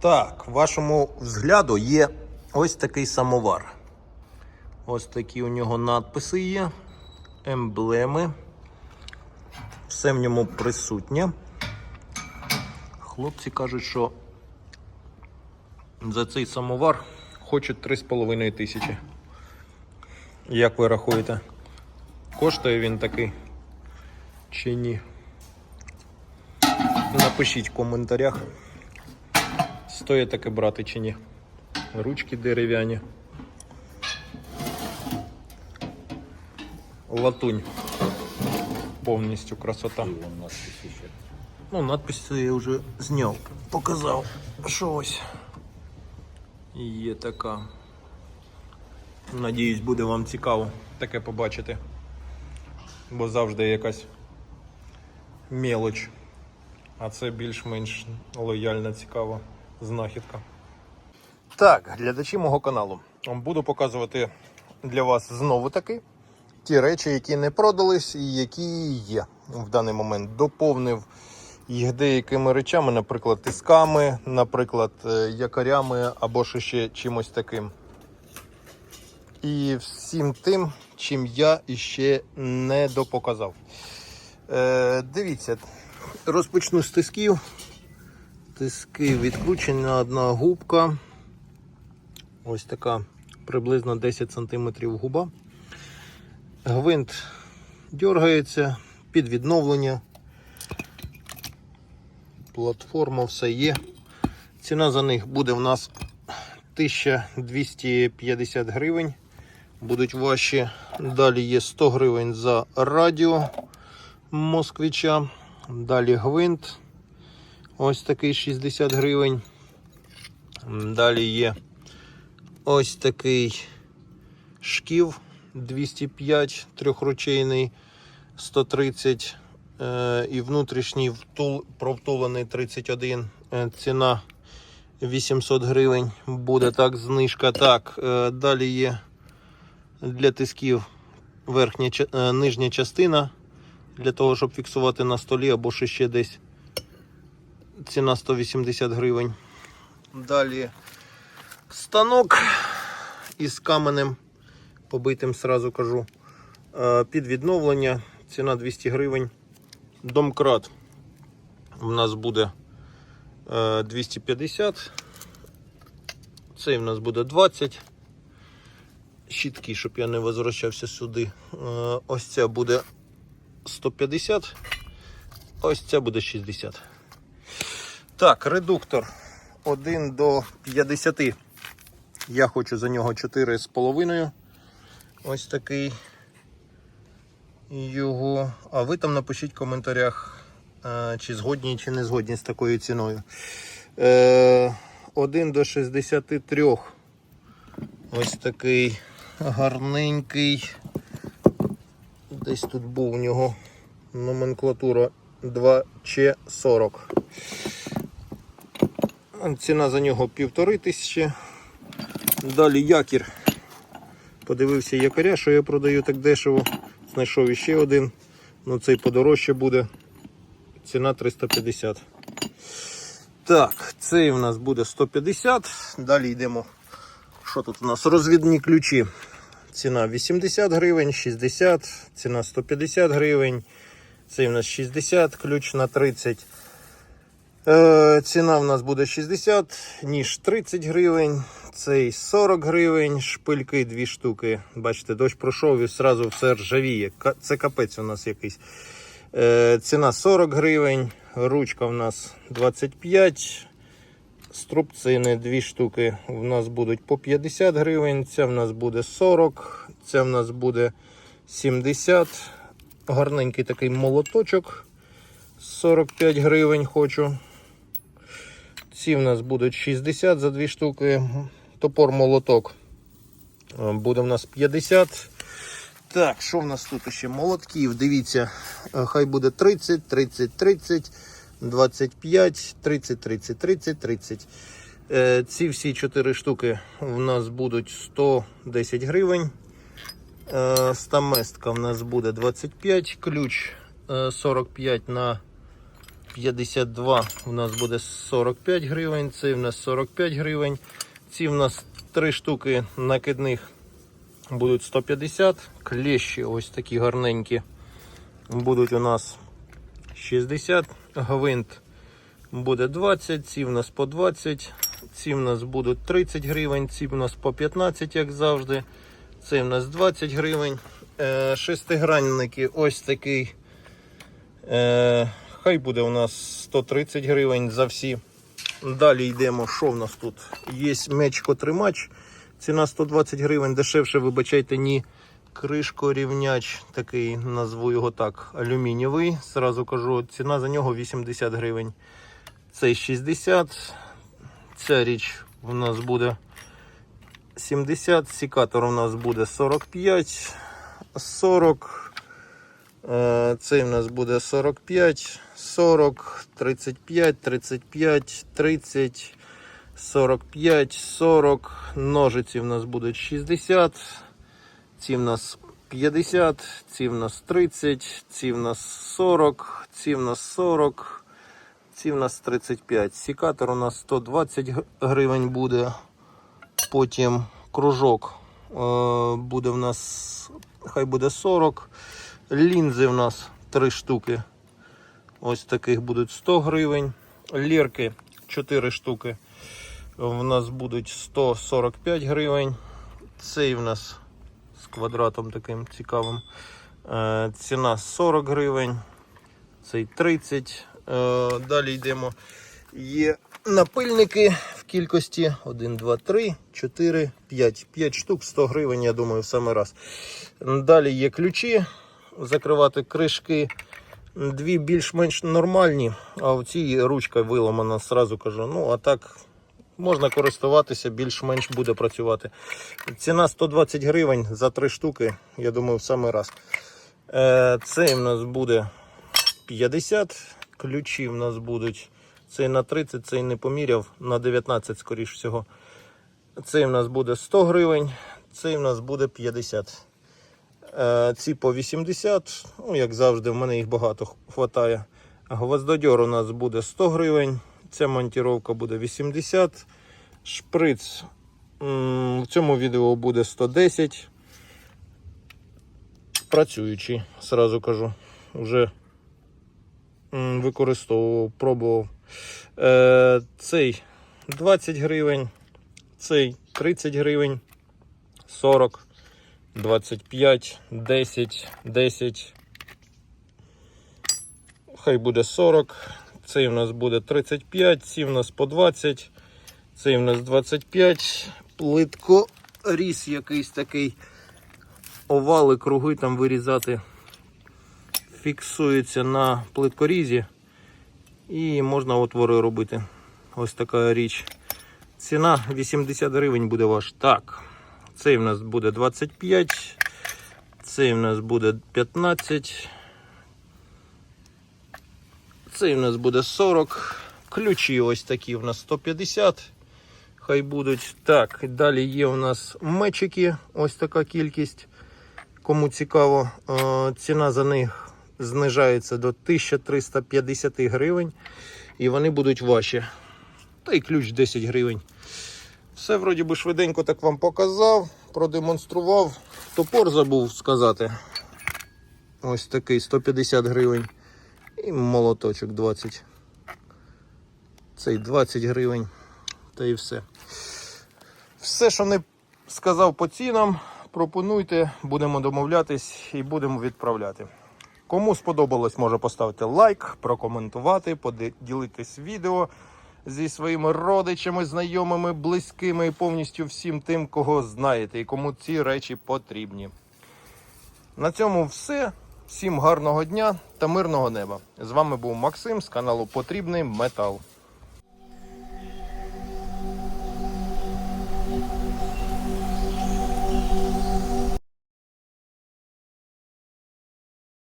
Так, вашому взгляду є ось такий самовар. Ось такі у нього надписи є, емблеми. Все в ньому присутнє. Хлопці кажуть, що за цей самовар хочуть 3,5 тисячі. Як ви рахуєте? Коштує він такий чи ні? Напишіть в коментарях, стоїть таке брати чи ні. Ручки дерев'яні. Латунь. Повністю красота. Ну, надпись я вже зняв, показав, що ось є така. Надіюсь, буде вам цікаво таке побачити. Бо завжди якась мелоч. А це більш-менш лояльна, цікава знахідка. Так, глядачі мого каналу. Буду показувати для вас знову таки ті речі, які не продались і які є в даний момент. Доповнив їх деякими речами, наприклад, тисками, наприклад, е, якорями або ще чимось таким. І всім тим, чим я іще не допоказав. Е, дивіться, розпочну з тисків. Тиски відкручена одна губка. Ось така приблизно 10 см губа. Гвинт дергається під відновлення. Платформа все є. Ціна за них буде в нас 1250 гривень. Будуть ваші. Далі є 100 гривень за радіо москвича. Далі гвинт. Ось такий 60 гривень. Далі є ось такий шків 205 трьохручейний 130 е, і внутрішній втул, провтулений 31. Е, ціна 800 гривень. Буде так, знижка. Так, е, далі є для тисків верхня нижня частина для того, щоб фіксувати на столі або ще десь. Ціна 180 гривень. Далі станок із каменем побитим, сразу кажу. Е, Під відновлення ціна 200 гривень. Домкрат у нас буде е, 250. Цей в нас буде 20. Щітки, щоб я не возвращався сюди. Е, Ось ця буде 150. Ось ця буде 60. Так, редуктор 1 до 50. Я хочу за нього 4,5. Ось такий його. А ви там напишіть в коментарях, е, чи згодні, чи не згодні з такою ціною. Е, 1 до 63. Ось такий гарненький. Десь тут був у нього номенклатура 2Ч40. Ціна за нього півтори тисячі. Далі якір. Подивився якоря, що я продаю так дешево. Знайшов іще один. Ну цей подорожче буде. Ціна 350. Так, цей у нас буде 150. Далі йдемо. Що тут у нас? Розвідні ключі. Ціна 80 гривень, 60, ціна 150 гривень. Цей у нас 60, ключ на 30. Е, ціна в нас буде 60, ніж 30 гривень, цей 40 гривень, шпильки 2 штуки. Бачите, дощ пройшов і одразу все ржавіє. Це капець у нас якийсь. Е, ціна 40 гривень, ручка в нас 25. Струбцини 2 штуки в нас будуть по 50 гривень, ця в нас буде 40, ця в нас буде 70. Гарненький такий молоточок 45 гривень хочу. Ці в нас будуть 60 за 2 штуки. Топор молоток е, буде в нас 50. Так, що в нас тут ще? Молотків, дивіться, е, хай буде 30, 30, 30, 25, 30, 30, 30, 30. Е, Ці всі 4 штуки в нас будуть 110 гривень. Е, Стаместка в нас буде 25, ключ е, 45 на 52 у нас буде 45 гривень, цей в нас 45 гривень. Ці в нас три штуки накидних будуть 150. Клещі ось такі гарненькі будуть у нас 60. Гвинт буде 20, ці в нас по 20, ці в нас будуть 30 гривень, ці в нас по 15, як завжди. Це в нас 20 гривень. Е, шестигранники ось такий. Хай буде у нас 130 гривень за всі. Далі йдемо. Що в нас тут? Є мечко-тримач. Ціна 120 гривень, дешевше, вибачайте, ні. Кришко-рівняч, такий, назву його так, алюмінієвий. Зразу кажу, ціна за нього 80 гривень. Цей 60. Ця річ у нас буде 70. Сікатор у нас буде 45, 40. Е, Цей у нас буде 45, 40, 35, 35, 30, 45, 40. Ножиці в нас будуть 60. Ці в нас 50, ці в нас 30, ці в нас 40, ці в нас 40, ці в нас 35. Сікатор у нас 120 гривень буде. Потім кружок е, буде в нас, хай буде 40. Лінзи в нас 3 штуки. Ось таких будуть 100 гривень. Лірки 4 штуки. В нас будуть 145 гривень. Цей в нас з квадратом таким цікавим. Е, ціна 40 гривень. Цей 30. Е, далі йдемо. Є напильники в кількості 1, 2, 3, 4, 5. 5 штук, 100 гривень, я думаю, в саме раз. Далі є ключі, закривати кришки. Дві більш-менш нормальні, а в цій ручка виламана, сразу кажу. Ну, а так можна користуватися, більш-менш буде працювати. Ціна 120 гривень за три штуки, я думаю, в самий раз. Е, Цей в нас буде 50. Ключі в нас будуть. Цей на 30, цей не поміряв, на 19, скоріш всього. Цей в нас буде 100 гривень, цей в нас буде 50. Е, Ці по 80, ну, як завжди, в мене їх багато хватає. Гвоздодьор у нас буде 100 гривень, ця монтіровка буде 80. Шприц в цьому відео буде 110. Працюючий, сразу кажу. Вже використовував, пробував. Е, цей 20 гривень, цей 30 гривень, 40, 25, 10, 10. Хай буде 40. Цей у нас буде 35, ці в нас по 20, цей у нас 25. Плитко ріс якийсь такий. Овали, круги там вирізати. Фіксується на плиткорізі. І можна отвори робити. Ось така річ. Ціна 80 гривень буде ваш. Так. Цей в нас буде 25. Цей в нас буде 15. Цей в нас буде 40. Ключі ось такі в нас 150. Хай будуть. Так, далі є у нас мечики. Ось така кількість. Кому цікаво, е, ціна за них знижається до 1350 гривень. І вони будуть ваші. Та й ключ 10 гривень. Все вроді би швиденько так вам показав, продемонстрував. Топор забув сказати. Ось такий 150 гривень. І молоточок 20. Цей 20 гривень. Та і все. Все, що не сказав по цінам, пропонуйте, будемо домовлятись і будемо відправляти. Кому сподобалось, може поставити лайк, прокоментувати, поділитись відео зі своїми родичами, знайомими, близькими і повністю всім тим, кого знаєте і кому ці речі потрібні. На цьому все. Всім гарного дня та мирного неба. З вами був Максим з каналу Потрібний Метал.